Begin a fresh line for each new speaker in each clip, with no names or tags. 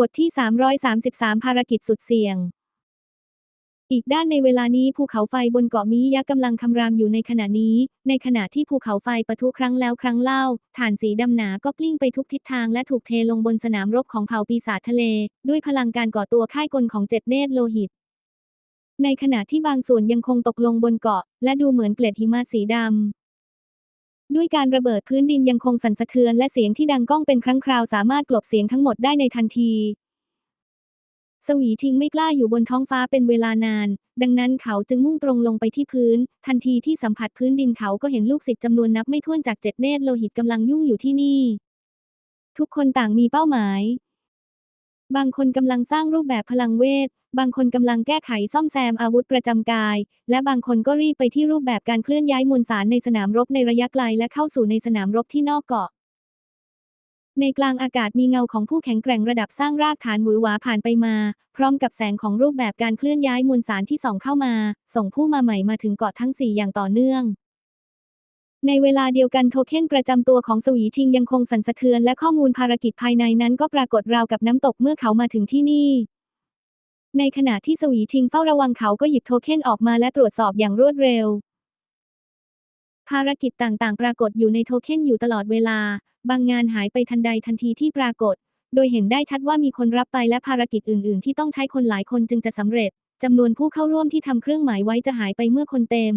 บทที่ 333 ภารกิจสุดเสี่ยง อีกด้านในเวลานี้ภูเขาไฟบนเกาะมิยะกำลังคำรามอยู่ในขณะนี้ ในขณะที่ภูเขาไฟปะทุครั้งแล้วครั้งเล่า ฐานสีดำหนาก็กลิ้งไปทุกทิศทางและถูกเทลงบนสนามรบของเผ่าปีศาจทะเล ด้วยพลังการก่อตัวค่ายกลของเจ็ดเนตรโลหิต ในขณะที่บางส่วนยังคงตกลงบนเกาะ และดูเหมือนเกล็ดหิมะสีดำ ด้วยการระเบิดพื้นดินยังคงสั่นสะเทือนและเสียงที่ดังก้องเป็นครั้งคราวสามารถกลบเสียงทั้งหมดได้ในทันที สวีทิงไม่กล้าอยู่บนท้องฟ้าเป็นเวลานาน ดังนั้นเขาจึงมุ่งตรงลงไปที่พื้น ทันทีที่สัมผัสพื้นดินเขาก็เห็นลูกศิษย์จำนวนนับไม่ถ้วนจากเจ็ดเนตรโลหิตกำลังยุ่งอยู่ที่นี่ ทุกคนต่างมีเป้าหมาย บางคนกำลังสร้างรูปแบบพลังเวท บางคนกำลังแก้ไขซ่อมแซมอาวุธประจำกาย และบางคนก็รีบไปที่รูปแบบการเคลื่อนย้ายมวลสารในสนามรบในระยะไกลและเข้าสู่ในสนามรบที่นอกเกาะ ในกลางอากาศมีเงาของผู้แข็งแกร่งระดับสร้างรากฐานหวือหวาผ่านไปมา พร้อมกับแสงของรูปแบบการเคลื่อนย้ายมวลสารที่ส่องเข้ามา ส่งผู้มาใหม่มาถึงเกาะทั้งสี่อย่างต่อเนื่องในเวลาเดียวกันโทเค็นประจำตัวของสวีทิงยังคงสั่นสะเทือนและข้อมูลภารกิจภายในนั้นก็ปรากฏราวกับน้ำตกเมื่อเขามาถึงที่นี่ ในขณะที่สวีทิงเฝ้าระวังเขาก็หยิบโทเค็นออกมาและตรวจสอบอย่างรวดเร็ว ภารกิจต่างๆ ปรากฏอยู่ในโทเค็นอยู่ตลอดเวลา บางงานหายไปทันใดทันทีที่ปรากฏ โดยเห็นได้ชัดว่ามีคนรับไปและภารกิจอื่น ๆ ที่ต้องใช้คนหลายคนจึงจะสำเร็จจำนวนผู้เข้าร่วมที่ทำเครื่องหมายไว้จะหายไปเมื่อคนเต็ม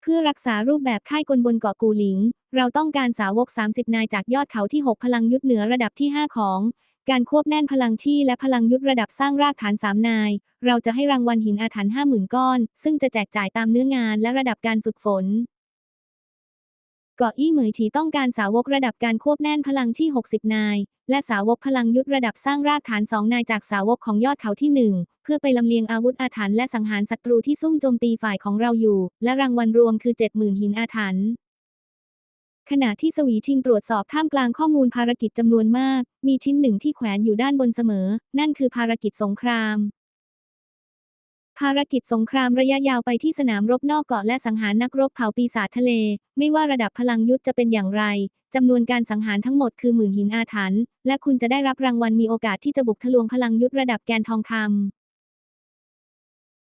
เพื่อรักษารูปแบบค่ายกลบนเกาะกูหลิง เราต้องการสาวก 30 นายจากยอดเขาที่ 6 พลังยุทธเหนือระดับที่ 5 ของ การควบแน่นพลังที่และพลังยุทธระดับสร้างรากฐาน3นาย เราจะให้รางวัลหินอาถรรพ์50,000ก้อน ซึ่งจะแจกจ่ายตามเนื้องานและระดับการฝึกฝน เกาะอี้เหมยถีต้องการสาวกระดับการควบแน่นพลังที่ 60 นาย และสาวกพลังยุทธระดับสร้างรากฐาน2นายจากสาวกของยอดเขาที่ 1 เพื่อไปลำเลียงอาวุธอาถรรพ์และสังหารศัตรูที่ซุ่มโจมตีฝ่ายของเราอยู่ และรางวัลรวมคือ 70,000 หินอาถรรพ์ ขณะที่สวีทิงตรวจสอบท่ามกลางข้อมูลภารกิจจำนวนมาก มีชิ้นหนึ่งที่แขวนอยู่ด้านบนเสมอ นั่นคือภารกิจสงคราม ภารกิจสงครามระยะยาวไปที่สนามรบนอกเกาะและสังหารนักรบเผ่าปีศาจทะเล ไม่ว่าระดับพลังยุทธจะเป็นอย่างไรจำนวนการสังหารทั้งหมดคือหมื่นหินอาถรรพ์และคุณจะได้รับรางวัลมีโอกาสที่จะบุกทะลวงพลังยุทธระดับแกนทองคำ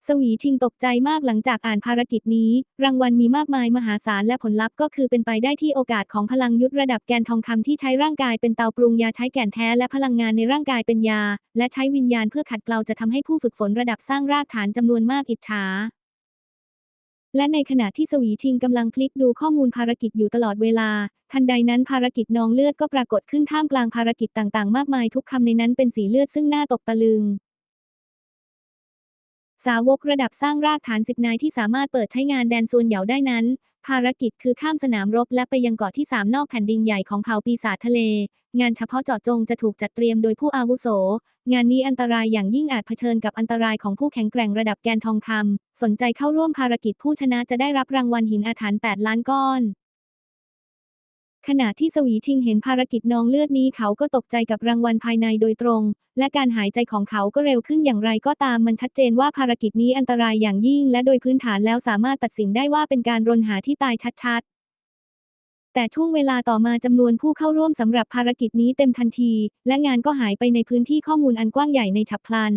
สวีทิงตกใจมากหลังจากอ่านภารกิจนี้ รางวัลมีมากมายมหาศาลและผลลัพธ์ก็คือเป็นไปได้ที่โอกาสของพลังยุทธระดับแกนทองคำที่ใช้ร่างกายเป็นเตาปรุงยาใช้แก่นแท้และพลังงานในร่างกายเป็นยา และใช้วิญญาณเพื่อขัดเกลาจะทำให้ผู้ฝึกฝนระดับสร้างรากฐานจำนวนมากอิจฉาและในขณะที่สวีทิงกำลังพลิกดูข้อมูลภารกิจอยู่ตลอดเวลา ทันใดนั้นภารกิจนองเลือดก็ปรากฏขึ้นท่ามกลางภารกิจต่างๆ มากมายทุกคำในนั้นเป็นสีเลือดซึ่งน่าตกตะลึง สาวกระดับสร้างรากฐานสิบนายที่สามารถเปิดใช้งานแดนส่วนเหยาได้นั้น ภารกิจคือข้ามสนามรบและไปยังเกาะที่ 3 นอกแผ่นดินใหญ่ของเผ่าปีศาจทะเล งานเฉพาะเจาะจงจะถูกจัดเตรียมโดยผู้อาวุโส งานนี้อันตรายอย่างยิ่งอาจเผชิญกับอันตรายของผู้แข็งแกร่งระดับแกนทองคำสนใจเข้าร่วมภารกิจผู้ชนะจะได้รับรางวัลหินอาถรรพ์8ล้านก้อน ขณะที่สวีทิงเห็นภารกิจนองเลือดนี้เขาก็ตกใจกับรางวัลภายในโดยตรง และการหายใจของเขาก็เร็วขึ้นอย่างไรก็ตามมันชัดเจนว่าภารกิจนี้อันตรายอย่างยิ่ง และโดยพื้นฐานแล้วสามารถตัดสินได้ว่าเป็นการรนหาที่ตายชัดๆ แต่ช่วงเวลาต่อมาจำนวนผู้เข้าร่วมสำหรับภารกิจนี้เต็มทันที และงานก็หายไปในพื้นที่ข้อมูลอันกว้างใหญ่ในฉับพลัน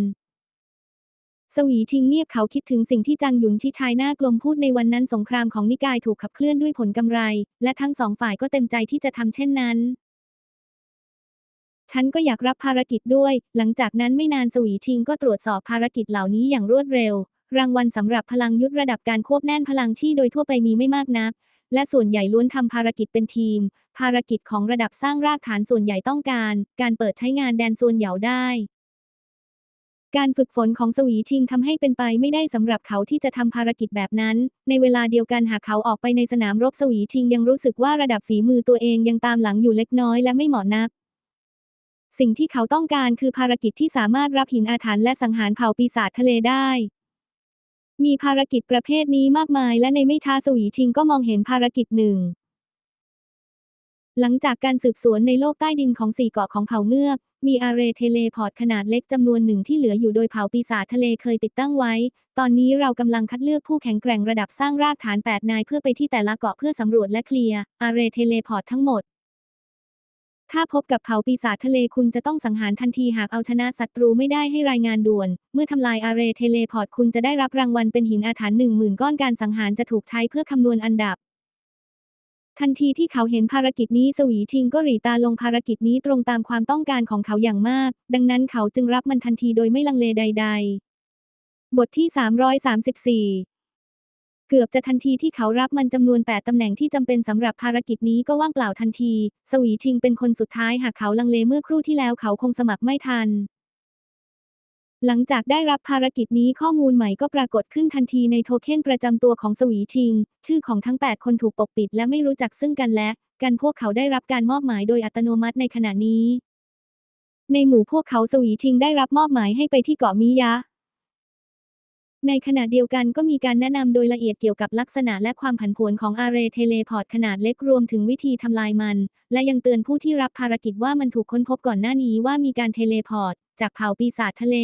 สวีทิงเงียบเขาคิดถึงสิ่งที่จางหยุนที่ชายหน้ากลมพูดในวันนั้นสงครามของนิกายถูกขับเคลื่อนด้วยผลกำไร และทั้งสองฝ่ายก็เต็มใจที่จะทำเช่นนั้น ฉันก็อยากรับภารกิจด้วย หลังจากนั้นไม่นานสวีทิงก็ตรวจสอบภารกิจเหล่านี้อย่างรวดเร็ว รางวัลสำหรับพลังยุทธระดับการควบแน่นพลังที่โดยทั่วไปมีไม่มากนัก และส่วนใหญ่ล้วนทำภารกิจเป็นทีม ภารกิจของระดับสร้างรากฐานส่วนใหญ่ต้องการ การเปิดใช้งานแดนส่วนเหยาได้ การฝึกฝนของสวีทิงทำให้เป็นไปไม่ได้สำหรับเขาที่จะทำภารกิจแบบนั้น ในเวลาเดียวกันหากเขาออกไปในสนามรบสวีทิงยังรู้สึกว่าระดับฝีมือตัวเองยังตามหลังอยู่เล็กน้อยและไม่เหมาะนัก สิ่งที่เขาต้องการคือภารกิจที่สามารถรับหินอาถรรพ์และสังหารเผ่าปีศาจทะเลได้ มีภารกิจประเภทนี้มากมายและในไม่ช้าสวีทิงก็มองเห็นภารกิจหนึ่ง หลังจากการสืบสวนในโลกใต้ดินของสี่เกาะของเผ่าเงือก มีอาเรเทเลพอร์ตขนาดเล็กจำนวนหนึ่งที่เหลืออยู่โดยเผ่าปีศาจทะเลเคยติดตั้งไว้ ตอนนี้เรากำลังคัดเลือกผู้แข็งแกร่งระดับสร้างรากฐาน 8 นายเพื่อไปที่แต่ละเกาะเพื่อสำรวจและเคลียร์อาเรเทเลพอร์ตทั้งหมด ถ้าพบกับเผ่าปีศาจทะเลคุณจะต้องสังหารทันทีหากเอาชนะศัตรูไม่ได้ให้รายงานด่วน เมื่อทำลายอาเรเทเลพอร์ตคุณจะได้รับรางวัลเป็นหินอาถรรพ์หนึ่งหมื่นก้อนการสังหารจะถูกใช้เพื่อคำนวณอันดับ ทันทีที่เขาเห็นภารกิจนี้สวีชิงก็หรีตาลงภารกิจนี้ตรงตามความต้องการของเขาอย่างมาก ดังนั้นเขาจึงรับมันทันทีโดยไม่ลังเลใด ๆ บทที่ 334 เกือบจะทันทีที่เขารับมันจำนวน 8ตำแหน่งที่จำเป็นสำหรับภารกิจนี้ก็ว่างเปล่าทันที สวีชิงเป็นคนสุดท้ายหากเขาลังเลเมื่อครู่ที่แล้วเขาคงสมัครไม่ทัน หลังจากได้รับภารกิจนี้ข้อมูลใหม่ก็ปรากฏขึ้นทันทีในโทเค็นประจำตัวของสวีชิง ชื่อของทั้ง 8 คนถูกปกปิดและไม่รู้จักซึ่งกันและ กันพวกเขาได้รับการมอบหมายโดยอัตโนมัติในขณะนี้ ในหมู่พวกเขาสวีชิงได้รับมอบหมายให้ไปที่เกาะมิยะ ในขณะเดียวกันก็มีการแนะนำโดยละเอียดเกี่ยวกับลักษณะและความผันผวนของอาเรเทเลพอร์ตขนาดเล็กรวมถึงวิธีทำลายมัน และยังเตือนผู้ที่รับภารกิจว่ามันถูกค้นพบก่อนหน้านี้ว่ามีการเทเลพอร์ต จากเผ่าปีศาจทะเล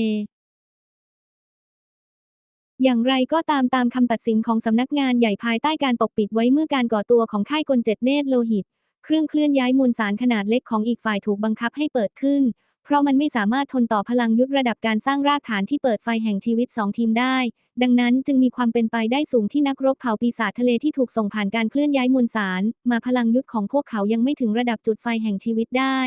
อย่างไรก็ตามตามคำตัดสินของสำนักงานใหญ่ภายใต้การปกปิดไว้เมื่อการก่อตัวของค่ายกลเจ็ดเนตรโลหิต เครื่องเคลื่อนย้ายมวลสารขนาดเล็กของอีกฝ่ายถูกบังคับให้เปิดขึ้น เพราะมันไม่สามารถทนต่อพลังยุทธระดับการสร้างรากฐานที่เปิดไฟแห่งชีวิตสองทีมได้ ดังนั้นจึงมีความเป็นไปได้สูงที่นักรบเผ่าปีศาจทะเลที่ถูกส่งผ่านการเคลื่อนย้ายมวลสาร มาพลังยุทธของพวกเขายังไม่ถึงระดับจุดไฟแห่งชีวิตได้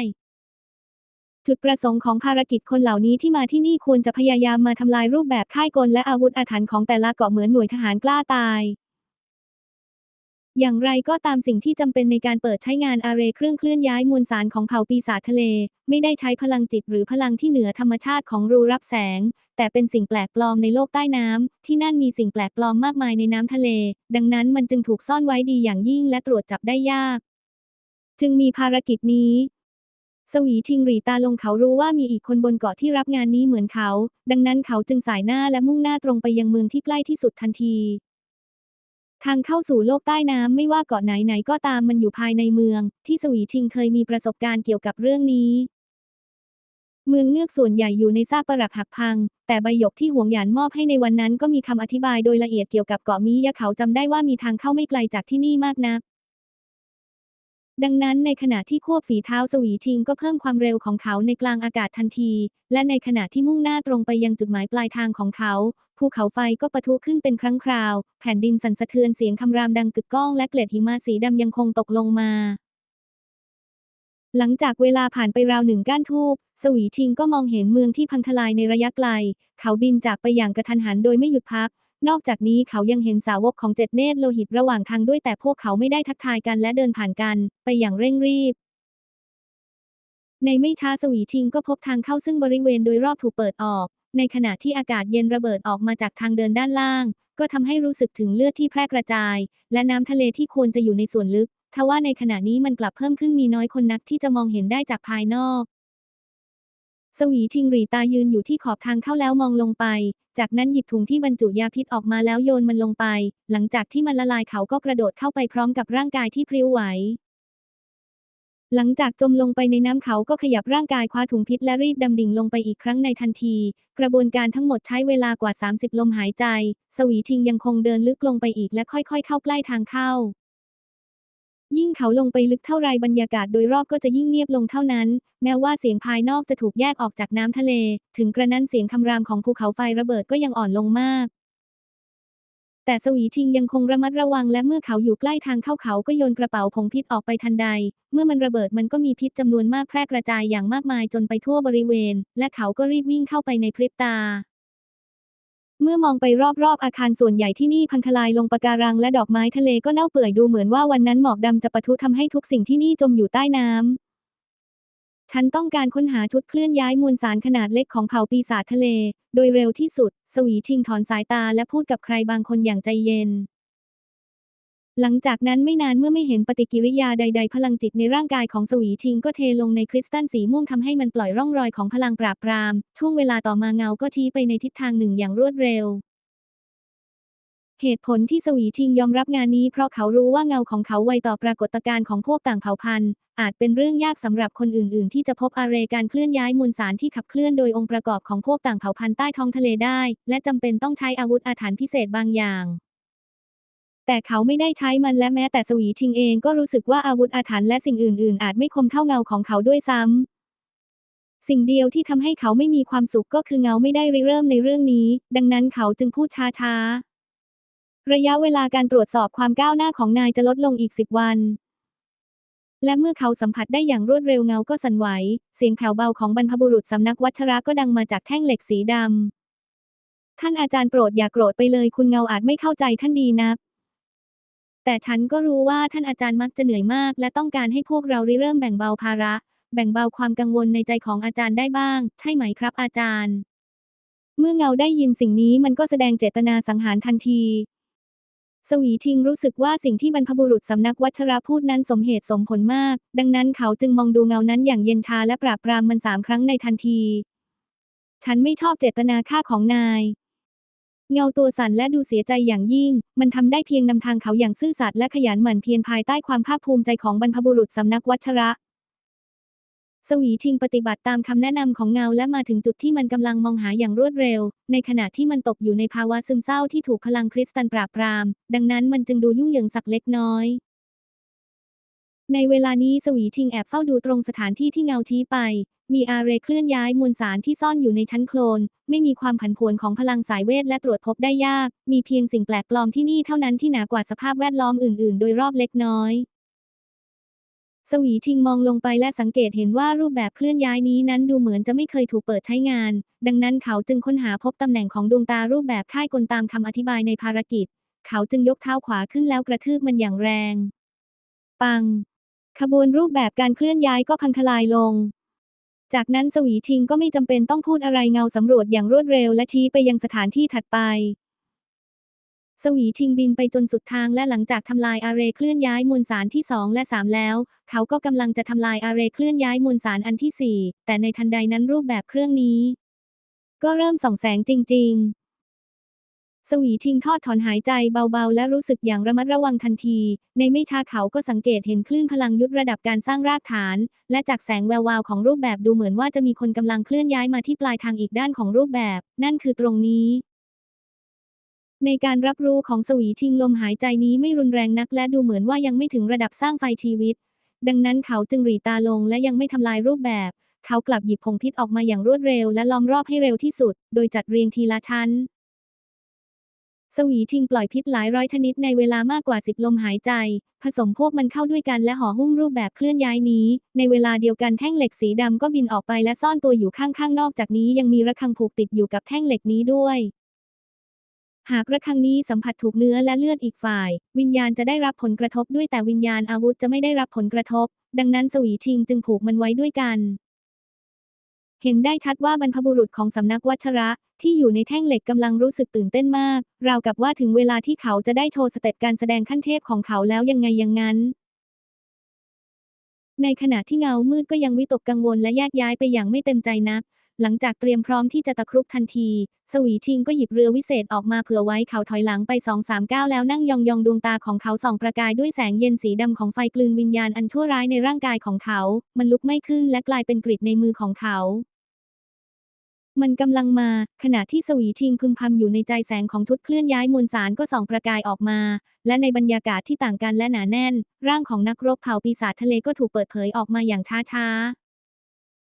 จุดประสงค์ของภารกิจคนเหล่านี้ที่มาที่นี่ควรจะพยายามมาทำลายรูปแบบค่ายกลและอาวุธอาถรรพ์ของแต่ละเกาะเหมือนหน่วยทหารกล้าตาย อย่างไรก็ตามสิ่งที่จำเป็นในการเปิดใช้งานอาเรเครื่องเคลื่อนย้ายมวลสารของเผ่าปีศาจทะเล ไม่ได้ใช้พลังจิตหรือพลังที่เหนือธรรมชาติของรูรับแสง แต่เป็นสิ่งแปลกปลอมในโลกใต้น้ำ ที่นั่นมีสิ่งแปลกปลอมมากมายในน้ำทะเล ดังนั้นมันจึงถูกซ่อนไว้ดีอย่างยิ่งและตรวจจับได้ยาก จึงมีภารกิจนี้สวีชิงหรีตาลงเขารู้ว่ามีอีกคนบนเกาะที่รับงานนี้เหมือนเขา ดังนั้นเขาจึงสายหน้าและมุ่งหน้าตรงไปยังเมืองที่ใกล้ที่สุดทันที ทางเข้าสู่โลกใต้น้ำไม่ว่าเกาะไหนๆก็ตามมันอยู่ภายในเมือง ที่สวีทิงเคยมีประสบการณ์เกี่ยวกับเรื่องนี้ เมืองเงือกส่วนใหญ่อยู่ในซากปรักหักพัง แต่ใบหยกที่หวงหยานมอบให้ในวันนั้นก็มีคำอธิบายโดยละเอียดเกี่ยวกับเกาะมิยะเขาจำได้ว่ามีทางเข้าไม่ไกลจากที่นี่มากนัก ดังนั้นในขณะที่ควบฝีเท้าสวีชิงก็เพิ่มความเร็วของเขาในกลางอากาศทันที และในขณะที่มุ่งหน้าตรงไปยังจุดหมายปลายทางของเขา ภูเขาไฟก็ปะทุขึ้นเป็นครั้งคราว แผ่นดินสั่นสะเทือนเสียงคำรามดังกึกก้องและเกล็ดหิมะสีดำยังคงตกลงมา หลังจากเวลาผ่านไปราวหนึ่งก้านทูบสวีชิงก็มองเห็นเมืองที่พังทลายในระยะไกล เขาบินจากไปอย่างกระทันหันโดยไม่หยุดพัก นอกจากนี้เขายังเห็นสาวกของเจ็ดเนตรโลหิตระหว่างทางด้วยแต่พวกเขาไม่ได้ทักทายกันและเดินผ่านกัน ไปอย่างเร่งรีบ ในไม่ช้าสวีชิงก็พบทางเข้าซึ่งบริเวณโดยรอบถูกเปิดออก ในขณะที่อากาศเย็นระเบิดออกมาจากทางเดินด้านล่าง ก็ทำให้รู้สึกถึงเลือดที่แพร่กระจาย และน้ำทะเลที่ควรจะอยู่ในส่วนลึกทว่าในขณะนี้มันกลับเพิ่มขึ้นมีน้อยคนนักที่จะมองเห็นได้จากภายนอก สวีชิงหรีตายืนอยู่ที่ขอบทางเข้าแล้วมองลงไป จากนั้นหยิบถุงที่บรรจุยาพิษออกมาแล้วโยนมันลงไป หลังจากที่มันละลายเขาก็กระโดดเข้าไปพร้อมกับร่างกายที่พริ้วไหว หลังจากจมลงไปในน้ำเขาก็ขยับร่างกายคว้าถุงพิษและรีบดำดิ่งลงไปอีกครั้งในทันที กระบวนการทั้งหมดใช้เวลากว่า 30 ลมหายใจ สวีชิงยังคงเดินลึกลงไปอีกและค่อยๆ เข้าใกล้ทางเข้า ยิ่งเขาลงไปลึกเท่าไรบรรยากาศโดยรอบก็จะยิ่งเงียบลงเท่านั้น แม้ว่าเสียงภายนอกจะถูกแยกออกจากน้ำทะเล ถึงกระนั้นเสียงคำรามของภูเขาไฟระเบิดก็ยังอ่อนลงมาก แต่สวีชิงยังคงระมัดระวังและเมื่อเขาอยู่ใกล้ทางเข้าเขาก็โยนกระเป๋าผงพิษออกไปทันใด เมื่อมันระเบิดมันก็มีพิษจำนวนมากแพร่กระจายอย่างมากมายจนไปทั่วบริเวณ และเขาก็รีบวิ่งเข้าไปในพริบตา เมื่อมองไปรอบๆ อาคารส่วนใหญ่ที่นี่พังทลายลงปะการังและดอกไม้ทะเลก็เน่าเปื่อยดูเหมือนว่าวันนั้นหมอกดำจะปะทุทำให้ทุกสิ่งที่นี่จมอยู่ใต้น้ำ ฉันต้องการค้นหาชุดเคลื่อนย้ายมวลสารขนาดเล็กของเผ่าปีศาจทะเล โดยเร็วที่สุด สวีทิงถอนสายตาและพูดกับใครบางคนอย่างใจเย็น หลังจากนั้นไม่นานเมื่อไม่เห็นปฏิกิริยาใด ๆ พลังจิตในร่างกายของสวีชิงก็เทลงในคริสตัลสีม่วงทำให้มันปล่อยร่องรอยของพลังปราบปราม ช่วงเวลาต่อมาเงาก็ชี้ไปในทิศทางหนึ่งอย่างรวดเร็ว เหตุผลที่สวีชิงยอมรับงานนี้เพราะเขารู้ว่าเงาของเขาไวต่อปรากฏการณ์ของพวกต่างเผ่าพันธุ์อาจเป็นเรื่องยากสำหรับคนอื่น ๆ ที่จะพบอาเรการเคลื่อนย้ายมวลสารที่ขับเคลื่อนโดยองค์ประกอบของพวกต่างเผ่าพันธุ์ใต้ท้องทะเลได้ และจำเป็นต้องใช้อาวุธอาถรรพ์พิเศษบางอย่าง แต่เขาไม่ได้ใช้มันและแม้แต่สวีทิงเองก็รู้สึกว่าอาวุธอาถรรพ์และสิ่งอื่น ๆ อาจไม่คมเท่าเงาของเขาด้วยซ้ำ สิ่งเดียวที่ทำให้เขาไม่มีความสุขก็คือเงาไม่ได้ริเริ่มในเรื่องนี้ ดังนั้นเขาจึงพูดช้า ๆ ระยะเวลาการตรวจสอบความก้าวหน้าของนายจะลดลงอีกสิบวันและเมื่อเขาสัมผัสได้อย่างรวดเร็วเงาก็สั่นไหว เสียงแผ่วเบาของบรรพบุรุษสำนักวัชระก็ดังมาจากแท่งเหล็กสีดำ ท่านอาจารย์โปรดอย่าโกรธไปเลยคุณเงาอาจไม่เข้าใจท่านดีนัก แต่ฉันก็รู้ว่าท่านอาจารย์มักจะเหนื่อยมาก และต้องการให้พวกเราริเริ่มแบ่งเบาภาระ แบ่งเบาความกังวลในใจของอาจารย์ได้บ้าง ใช่ไหมครับอาจารย์ เมื่อเงาได้ยินสิ่งนี้มันก็แสดงเจตนาสังหารทันที สวีทิงรู้สึกว่าสิ่งที่บรรพบุรุษสำนักวัชระพูดนั้นสมเหตุสมผลมาก ดังนั้นเขาจึงมองดูเงานั้นอย่างเย็นชาและปราบปรามมันสามครั้งในทันที ฉันไม่ชอบเจตนาฆ่าของนาย เงาตัวสั่นและดูเสียใจอย่างยิ่ง มันทำได้เพียงนำทางเขาอย่างซื่อสัตย์และขยันหมั่นเพียรภายใต้ความภาคภูมิใจของบรรพบุรุษสำนักวัชระ สวีทิงปฏิบัติตามคำแนะนำของเงาและมาถึงจุดที่มันกำลังมองหาอย่างรวดเร็ว ในขณะที่มันตกอยู่ในภาวะซึมเศร้าที่ถูกพลังคริสตันปราบปราม ดังนั้นมันจึงดูยุ่งเหยิงสักเล็กน้อย ในเวลานี้สวีทิงแอบเฝ้าดูตรงสถานที่ที่เงาชี้ไป มีอาเรย์เคลื่อนย้ายมวลสารที่ซ่อนอยู่ในชั้นโคลน ไม่มีความผันผวนของพลังสายเวทและตรวจพบได้ยาก มีเพียงสิ่งแปลกปลอมที่นี่เท่านั้นที่หนากว่าสภาพแวดล้อมอื่นๆ โดยรอบเล็กน้อย สวีทิงมองลงไปและสังเกตเห็นว่ารูปแบบเคลื่อนย้ายนี้นั้นดูเหมือนจะไม่เคยถูกเปิดใช้งาน ดังนั้นเขาจึงค้นหาพบตำแหน่งของดวงตารูปแบบค่ายกลตามคำอธิบายในภารกิจ เขาจึงยกเท้าขวาขึ้นแล้วกระทืบมันอย่างแรง ปัง ขบวนรูปแบบการเคลื่อนย้ายก็พังทลายลง จากนั้นสวีทิงก็ไม่จำเป็นต้องพูดอะไรเงาสำรวจอย่างรวดเร็วและชี้ไปยังสถานที่ถัดไป สวีทิงบินไปจนสุดทางและหลังจากทำลายอาเรเคลื่อนย้ายมวลสารที่ 2 และ 3 แล้ว เขาก็กำลังจะทำลายอาเรเคลื่อนย้ายมวลสารอันที่ 4 แต่ในทันใดนั้นรูปแบบเครื่องนี้ ก็เริ่มส่องแสงจริง ๆ สวีทิงทอดถอนหายใจเบาๆ และรู้สึกอย่างระมัดระวังทันที ในไม่ช้าเขาก็สังเกตเห็นคลื่นพลังยุทธระดับการสร้างรากฐาน และจากแสงแวววาวของรูปแบบดูเหมือนว่าจะมีคนกำลังเคลื่อนย้ายมาที่ปลายทางอีกด้านของรูปแบบ นั่นคือตรงนี้ ในการรับรู้ของสวีทิงลมหายใจนี้ไม่รุนแรงนัก และดูเหมือนว่ายังไม่ถึงระดับสร้างไฟชีวิต ดังนั้นเขาจึงหรีตาลงและยังไม่ทำลายรูปแบบเขากลับหยิบผงพิษออกมาอย่างรวดเร็วและล้อมรอบให้เร็วที่สุด โดยจัดเรียงทีละชั้น สวีทิงปล่อยพิษหลายร้อยชนิดในเวลามากกว่าสิบลมหายใจ ผสมพวกมันเข้าด้วยกันและห่อหุ้มรูปแบบเคลื่อนย้ายนี้ ในเวลาเดียวกันแท่งเหล็กสีดำก็บินออกไปและซ่อนตัวอยู่ข้างๆ นอกจากนี้ยังมีระฆังผูกติดอยู่กับแท่งเหล็กนี้ด้วย หากระฆังนี้สัมผัสถูกเนื้อและเลือดอีกฝ่าย วิญญาณจะได้รับผลกระทบด้วยแต่วิญญาณอาวุธจะไม่ได้รับผลกระทบ ดังนั้นสวีทิงจึงผูกมันไว้ด้วยกัน เห็นได้ชัดว่าบรรพบุรุษของสำนักวัชระที่อยู่ในแท่งเหล็กกำลังรู้สึกตื่นเต้นมาก ราวกับว่าถึงเวลาที่เขาจะได้โชว์สเต็ปการแสดงขั้นเทพของเขาแล้วยังไงอย่างนั้น ในขณะที่เงามืดก็ยังวิตกกังวลและแยกย้ายไปอย่างไม่เต็มใจนัก หลังจากเตรียมพร้อมที่จะตะครุบทันที สวีทิงก็หยิบเรือวิเศษออกมาเผื่อไว้เขาถอยหลังไปสองสามก้าวแล้วนั่งยองๆดวงตาของเขาส่องประกายด้วยแสงเย็นสีดำของไฟกลืนวิญญาณอันชั่วร้ายในร่างกายของเขา มันลุกไม้ขึ้นและกลายเป็นกริดในมือของเขามันกำลังมา ขณะที่สวีทิงพึมพำอยู่ในใจแสงของทุตเคลื่อนย้ายมวลสารก็ส่องประกายออกมา และในบรรยากาศที่ต่างกันและหนาแน่น ร่างของนักรบเผ่าปีศาจทะเลก็ถูกเปิดเผยออกมาอย่างช้าๆ